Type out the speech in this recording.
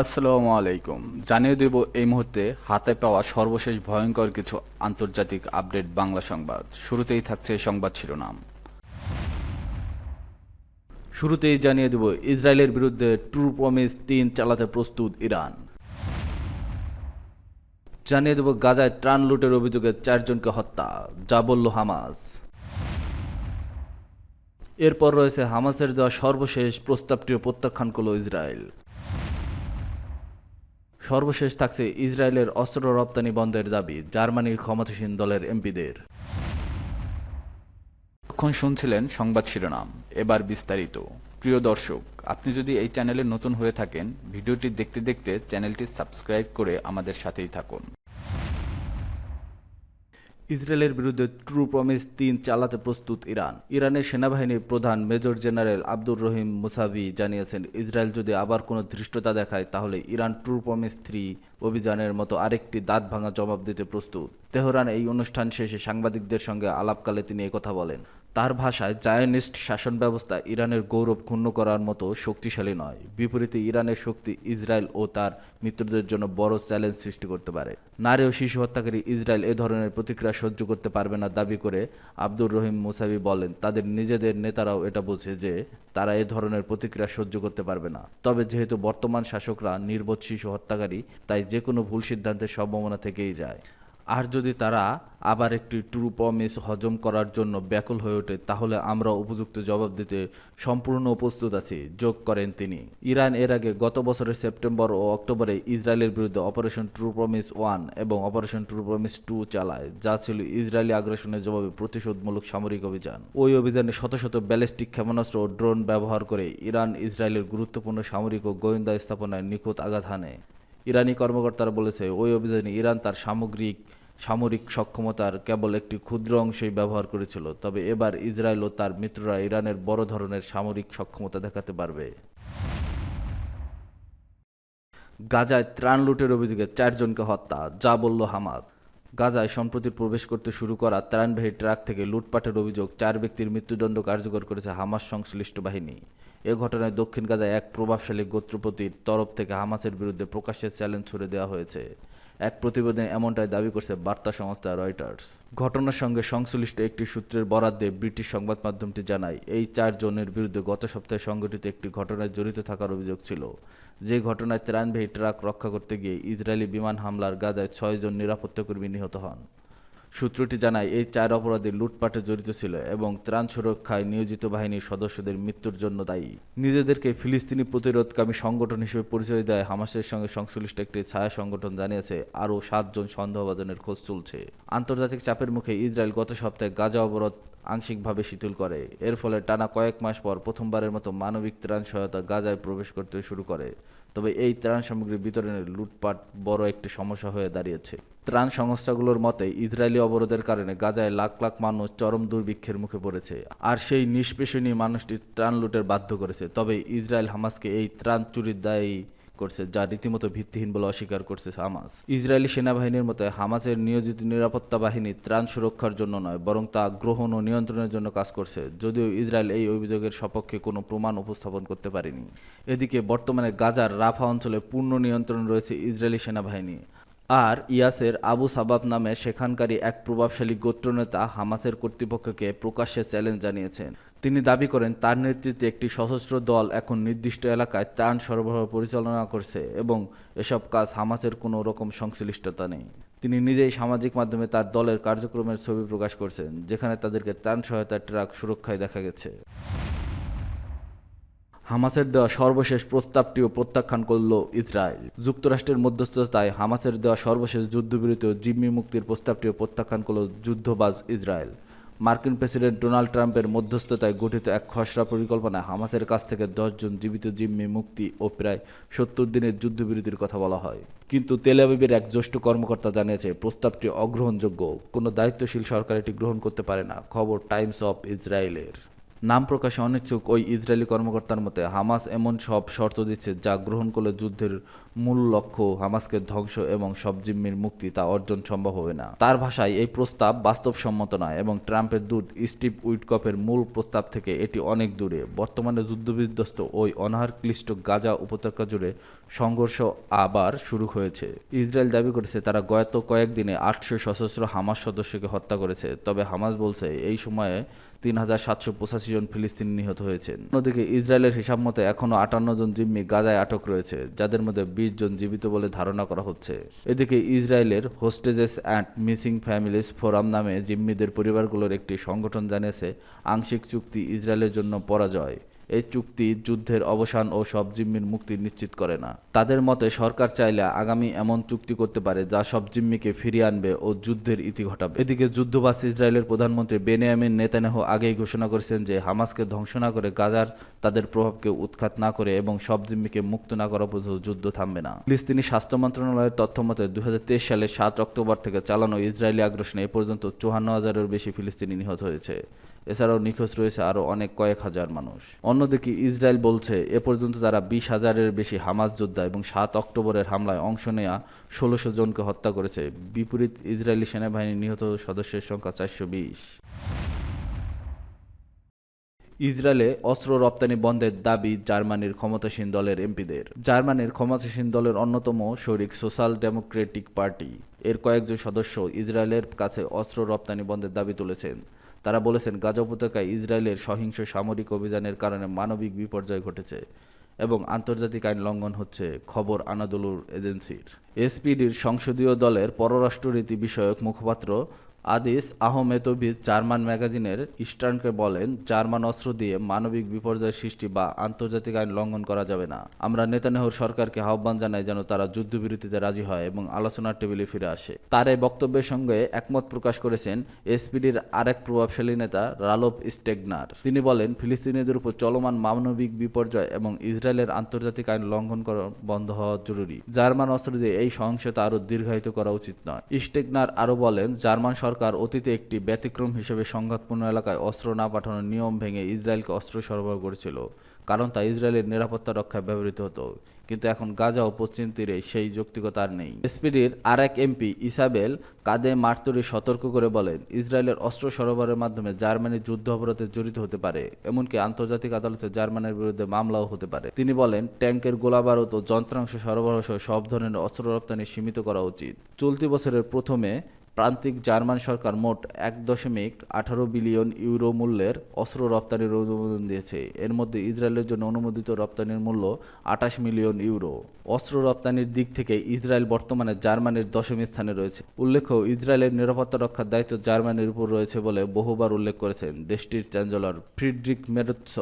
আসসালামু আলাইকুম। জানিয়ে দেব এই মুহূর্তে হাতে পাওয়া সর্বশেষ ভয়ঙ্কর কিছু আন্তর্জাতিক আপডেট বাংলা সংবাদ। শুরুতেই থাকছে সংবাদ শিরোনাম। শুরুতেই জানিয়ে দেব ইসরায়েলের বিরুদ্ধে ট্রু প্রমিস তিন চালাতে প্রস্তুত ইরান। জানিয়ে দেব গাজায় ত্রাণ লুটের অভিযোগে চারজনকে হত্যা যা বলল হামাস। এরপর রয়েছে হামাসের দেওয়া সর্বশেষ প্রস্তাবটিও প্রত্যাখ্যান করল ইসরায়েল। সর্বশেষ থাকছে ইসরায়েলের অস্ত্র রপ্তানি বন্ধের দাবি জার্মানির ক্ষমতাসীন দলের এমপিদের। এখন শুনছিলেন সংবাদ শিরোনাম, এবার বিস্তারিত। প্রিয় দর্শক, আপনি যদি এই চ্যানেলে নতুন হয়ে থাকেন, ভিডিওটি দেখতে দেখতে চ্যানেলটি সাবস্ক্রাইব করে আমাদের সাথেই থাকুন। ইসরায়েলের বিরুদ্ধে ট্রু প্রমিস তিন চালাতে প্রস্তুত ইরান। ইরানের সেনাবাহিনীর প্রধান major general Abdur Rahim Mousavi জানিয়েছেন, ইসরায়েল যদি আবার কোনো ধৃষ্টতা দেখায়, তাহলে ইরান ট্রু প্রমিস থ্রি অভিযানের মতো আরেকটি দাঁত ভাঙা জবাব দিতে প্রস্তুত। তেহরান এই অনুষ্ঠান শেষে সাংবাদিকদের সঙ্গে আলাপকালে তিনি একথা বলেন। তার ভাষায় জায়নিস্ট শাসন ব্যবস্থা ইরানের গৌরব ক্ষুণ্ণ করার মতো শক্তিশালী নয়। বিপরীতে ইরানের শক্তি ইসরায়েল ও তার মিত্রদের জন্য বড় চ্যালেঞ্জ সৃষ্টি করতে পারে। নারী ও শিশু হত্যাকারী ইসরায়েল এ ধরনের প্রতিক্রিয়া সহ্য করতে পারবে না দাবি করে আব্দুর রহিম মুসাবি বলেন, তাদের নিজেদের নেতারাও এটা বোঝে যে তারা এ ধরনের প্রতিক্রিয়া সহ্য করতে পারবে না। তবে যেহেতু বর্তমান শাসকরা নির্বোধ শিশু হত্যাকারী, তাই যে কোনো ভুল সিদ্ধান্তের সম্ভাবনা থেকেই যায়। আর যদি তারা আবার একটি ট্রু প্রমিস হজম করার জন্য ব্যাকুল হয়ে ওঠে, তাহলে আমরা উপযুক্ত জবাব দিতে সম্পূর্ণ প্রস্তুত আছি, যোগ করেন তিনি। ইরান এর আগে গত বছরের সেপ্টেম্বর ও অক্টোবরে ইসরায়েলের বিরুদ্ধে অপারেশন ট্রু প্রমিস ওয়ান এবং অপারেশন ট্রু প্রমিস টু চালায়, যা ছিল ইসরায়েলি আগ্রাসনের জবাবে প্রতিশোধমূলক সামরিক অভিযান। ওই অভিযানে শত শত ব্যালিস্টিক ক্ষেপণাস্ত্র ও ড্রোন ব্যবহার করে ইরান ইসরায়েলের গুরুত্বপূর্ণ সামরিক ও গোয়েন্দা স্থাপনায় নিখুঁত আঘাত হানে। ইরানি কর্মকর্তারা বলেছে, ওই অভিযানে ইরান তার সামগ্রিক, সামরিক সক্ষমতার কেবল একটি ক্ষুদ্র অংশই ব্যবহার করেছিল। তবে এবার ইসরায়েল ও তার মিত্ররা ইরানের বড় ধরনের সামরিক সক্ষমতা দেখাতে পারবে। গাজায় ত্রাণ লুটের অভিযোগে চারজনকে হত্যা, যা বলল হামাদ। গাজায় সম্প্রতি প্রবেশ করতে শুরু করা ত্রাণবাহী ট্রাক থেকে লুটপাটের অভিযোগ চার ব্যক্তির মৃত্যুদণ্ড কার্যকর করেছে হামাস সংশ্লিষ্ট বাহিনী। এ ঘটনায় দক্ষিণ গাজায় এক প্রভাবশালী গোত্রপতির তরফ থেকে হামাসের বিরুদ্ধে প্রকাশ্যে চ্যালেঞ্জ ছুড়ে দেওয়া হয়েছে। এক প্রতিবেদনে এমনটাই দাবি করছে বার্তা সংস্থা রয়টার্স। ঘটনার সঙ্গে সংশ্লিষ্ট একটি সূত্রের বরাদ দিয়ে ব্রিটিশ সংবাদ মাধ্যমটি জানায়, এই চারজনের বিরুদ্ধে গত সপ্তাহে সংঘটিত একটি ঘটনায় জড়িত থাকার অভিযোগ ছিল। যে ঘটনায় ত্রাণবাহী ট্রাক রক্ষা করতে গিয়ে ইসরায়েলি বিমান হামলার গাজায় ছয়জন নিরাপত্তাকর্মী নিহত হন। সূত্রটি জানায়, এই চার অপরাধী লুটপাটে জড়িত ছিল এবং ত্রাণ সুরক্ষায় নিয়োজিত বাহিনীর সদস্যদের মৃত্যুর জন্য দায়ী। নিজেদেরকে ফিলিস্তিনি প্রতিরোধকামী সংগঠন হিসেবে পরিচয় দেয়। হামাসের সঙ্গে সংশ্লিষ্ট একটি ছায়া সংগঠন জানিয়েছে, আরও সাতজন সন্দেহভাজনের খোঁজ চলছে। আন্তর্জাতিক চাপের মুখে ইসরায়েল গত সপ্তাহে গাজা অবরোধ আংশিকভাবে শিথিল করে। এর ফলে টানা কয়েক মাস পর প্রথমবারের মতো মানবিক ত্রাণ সহায়তা গাজায় প্রবেশ করতে শুরু করে। তবে এই ত্রাণ সামগ্রী বিতরণের লুটপাট বড় একটি সমস্যা হয়ে দাঁড়িয়েছে। ত্রাণ সংস্থাগুলোর মতে, ইসরায়েলি অবরোধের কারণে গাজায় লাখ লাখ মানুষ চরম দুর্ভিক্ষের মুখে পড়েছে আর সেই নিষ্পেষণীয় মানুষটি ত্রাণ লুটের বাধ্য করেছে। তবে ইসরায়েল হামাসকে এই ত্রাণ চুরির দায়ী করছে, যা রীতিমতো ভিত্তিহীন বলে অস্বীকার করছে হামাস। ইসরায়েলি সেনাবাহিনীর মতে, হামাসের নিয়োজিত নিরাপত্তা বাহিনী ত্রাণ সুরক্ষার জন্য নয়, বরং তা গ্রহণ ও নিয়ন্ত্রণের জন্য কাজ করছে। যদিও ইসরায়েল এই অভিযোগের সপক্ষে কোনো প্রমাণ উপস্থাপন করতে পারেনি। এদিকে বর্তমানে গাজার রাফা অঞ্চলে পূর্ণ নিয়ন্ত্রণ রয়েছে ইসরায়েলি সেনাবাহিনী। আর ইয়াসের আবু সাবাব নামে সেখানকারই এক প্রভাবশালী গোত্রনেতা হামাসের কর্তৃপক্ষকে প্রকাশ্যে চ্যালেঞ্জ জানিয়েছেন। তিনি দাবি করেন, তার নেতৃত্বে একটি সশস্ত্র দল এখন নির্দিষ্ট এলাকায় ত্রাণ সরবরাহ পরিচালনা করছে এবং এসব কাজ হামাসের কোনো রকম সংশ্লিষ্টতা নেই। তিনি নিজেই সামাজিক মাধ্যমে তার দলের কার্যক্রমের ছবি প্রকাশ করছেন, যেখানে তাদেরকে ত্রাণ সহায়তার ট্রাক সুরক্ষায় দেখা গেছে। হামাসের দেওয়া সর্বশেষ প্রস্তাবটিও প্রত্যাখ্যান করল ইসরায়েল। যুক্তরাষ্ট্রের মধ্যস্থতায় হামাসের দেওয়া সর্বশেষ যুদ্ধবিরতি ও জিম্মি মুক্তির প্রস্তাবটিও প্রত্যাখ্যান করল যুদ্ধবাজ ইসরায়েল। মার্কিন প্রেসিডেন্ট ডোনাল্ড ট্রাম্পের মধ্যস্থতায় গঠিত এক খসড়া পরিকল্পনায় হামাসের কাছ থেকে দশজন জীবিত জিম্মি মুক্তি ও প্রায় সত্তর দিনের যুদ্ধবিরতির কথা বলা হয়। কিন্তু তেল আবিবের এক জ্যেষ্ঠ কর্মকর্তা জানিয়েছে, প্রস্তাবটি অগ্রহণযোগ্য। কোনো দায়িত্বশীল সরকার এটি গ্রহণ করতে পারে না। খবর টাইমস অফ ইসরায়েলের। নাম প্রকাশে অনিচ্ছুক ওই ইসরায়েলি কর্মকর্তার মতে, হামাস এমন সব শর্ত দিচ্ছে যা গ্রহণ করলে যুদ্ধের মূল লক্ষ্য হামাসকে ধ্বংস এবং সব জিম্মির মুক্তি তা অর্জন সম্ভব হবে না। তার ভাষায়, এই প্রস্তাব বাস্তবসম্মত নয় এবং ট্রাম্পের দূত স্টিভ উইটকপের মূল প্রস্তাব থেকে এটি অনেক দূরে। বর্তমানে যুদ্ধবিধ্বস্ত ওই অনাহার ক্লিষ্ট গাজা উপত্যকা জুড়ে সংঘর্ষ আবার শুরু হয়েছে। ইসরায়েল দাবি করেছে, তারা গত কয়েকদিনে আটশো সশস্ত্র হামাস সদস্যকে হত্যা করেছে। তবে হামাস বলছে, এই সময়ে তিন হাজার সাতশো পঁচাশি জন ফিলিস্তিনি নিহত হয়েছেন। অন্যদিকে ইসরায়েলের হিসাব মতে এখনও আটান্ন জন জিম্মি গাজায় আটক রয়েছে, যাদের মধ্যে বিশ জন জীবিত বলে ধারণা করা হচ্ছে। এদিকে ইসরায়েলের hostages and missing families forum নামে জিম্মিদের পরিবারগুলোর একটি সংগঠন জানিয়েছে, আংশিক চুক্তি ইসরায়েলের জন্য পরাজয়। এই চুক্তি যুদ্ধের অবসান ও সব জিম্মির মুক্তি নিশ্চিত করে না। তাদের মতে সরকার চাইলে আগামী এমন চুক্তি করতে পারে যা সব জিম্মিকে ফিরিয়ে আনবে ও যুদ্ধের ইতি ঘটাবে। এদিকে যুদ্ধবাস ইসরায়েলের প্রধানমন্ত্রী বেনিয়ামিন নেতানেহ আগেই ঘোষণা করেছেন যে হামাসকে ধ্বংস না করে গাজার তাদের প্রভাবকে উৎখাত না করে এবং সব জিম্মিকে মুক্ত না করা পর্যন্ত যুদ্ধ থামবে না। ফিলিস্তিনি স্বাস্থ্য মন্ত্রণালয়ের তথ্য মতে দুই সালের সাত অক্টোবর থেকে চালানো ইসরায়েলি আগ্রাসনে এ পর্যন্ত চুয়ান্ন হাজারের বেশি ফিলিস্তিনি নিহত হয়েছে। এছাড়াও নিখোঁজ রয়েছে আরও অনেক কয়েক হাজার মানুষ। অন্যদিকে ইসরায়েল বলছে, এ পর্যন্ত তারা বিশ হাজারের বেশি হামাজ যোদ্ধা এবং সাত অক্টোবরের হামলায় অংশ নেওয়া ষোলোশো জনকে হত্যা করেছে। বিপরীত ইসরায়েলি সেনাবাহিনীর নিহত সদস্যের সংখ্যা চারশো বিশ। ইসরায়েলে অস্ত্র রপ্তানি বন্ধের দাবি জার্মানির ক্ষমতাসীন দলের এমপিদের। জার্মানির ক্ষমতাসীন দলের অন্যতম শরিক সোশ্যাল ডেমোক্রেটিক পার্টি। এর কয়েকজন সদস্য ইসরায়েলের কাছে অস্ত্র রপ্তানি বন্ধের দাবি তুলেছেন। তারা বলেছেন, গাজা উপত্যকায় ইসরায়েলের সহিংস সামরিক অভিযানের কারণে মানবিক বিপর্যয় ঘটেছে এবং আন্তর্জাতিক আইন লঙ্ঘন হচ্ছে, খবর আনাদুলুর এজেন্সির। এসপিডির সংসদীয় দলের পররাষ্ট্রনীতি বিষয়ক মুখপাত্র আদিস আহমেদোভিচ জার্মান ম্যাগাজিনের ইস্টার্নকে বলেন, জার্মান অস্ত্র দিয়ে মানবিক বিপর্যয় সৃষ্টি বা আন্তর্জাতিক আইন লঙ্ঘন করা যাবে না। আমরা নেতানেহর সরকারকে আহ্বান জানাই যেন তারা যুদ্ধবিরতিতে রাজি হয় এবং আলোচনার টেবিলে ফিরে আসে। তার এই বক্তব্যের সঙ্গে একমত প্রকাশ করেছেন এসপিডির আরেক প্রভাবশালী নেতা রালোভ স্টেগনার। তিনি বলেন, ফিলিস্তিনিদের উপর চলমান মানবিক বিপর্যয় এবং ইসরায়েলের আন্তর্জাতিক আইন লঙ্ঘন করা বন্ধ হওয়া জরুরি। জার্মান অস্ত্র দিয়ে এই সহিংসতা আরও দীর্ঘায়িত করা উচিত নয়। স্টেগনার আরও বলেন, জার্মান সরকার অতীতে একটি ব্যতিক্রম হিসেবে সংঘাতপূর্ণ এলাকায় অস্ত্র না পাঠানোর নিয়ম ভেঙে ইসরায়েলকে অস্ত্র সরবরাহ করেছিল। কারণ তা ইসরায়েলের নিরাপত্তা রক্ষায় ব্যবহৃত হতো। কিন্তু এখন গাজা ও পশ্চিম তীরে সেই যৌক্তিকতা আর নেই। এসপিডির আর এক এমপি ইসাবেল কাদে মার্তুরি সতর্ক করে বলেন, ইসরায়েলের অস্ত্র সরবরাহের মাধ্যমে জার্মানি যুদ্ধ অপরাধে জড়িত হতে পারে, এমনকি আন্তর্জাতিক আদালতে জার্মানির বিরুদ্ধে মামলাও হতে পারে। তিনি বলেন ট্যাঙ্কের গোলাবারুদ ও যন্ত্রাংশ সরবরাহ সহ সব ধরনের অস্ত্র রপ্তানি সীমিত করা উচিত। চলতি বছরের প্রথমে প্রান্তিক জার্মান সরকার মোট এক দশমিক আঠারো বিলিয়ন ইউরো মূল্যের অস্ত্র রপ্তানির অনুমোদন দিয়েছে। এর মধ্যে ইসরায়েলের জন্য অনুমোদিত রপ্তানির মূল্য আঠাশ মিলিয়ন ইউরো। অস্ত্র রপ্তানির দিক থেকে ইসরায়েল বর্তমানে জার্মানির দশম স্থানে রয়েছে। উল্লেখ্য, ইসরায়েলের নিরাপত্তা রক্ষার দায়িত্ব জার্মানির উপর রয়েছে বলে বহুবার উল্লেখ করেছেন দেশটির চ্যান্সেলর ফ্রিডরিক মেরৎস।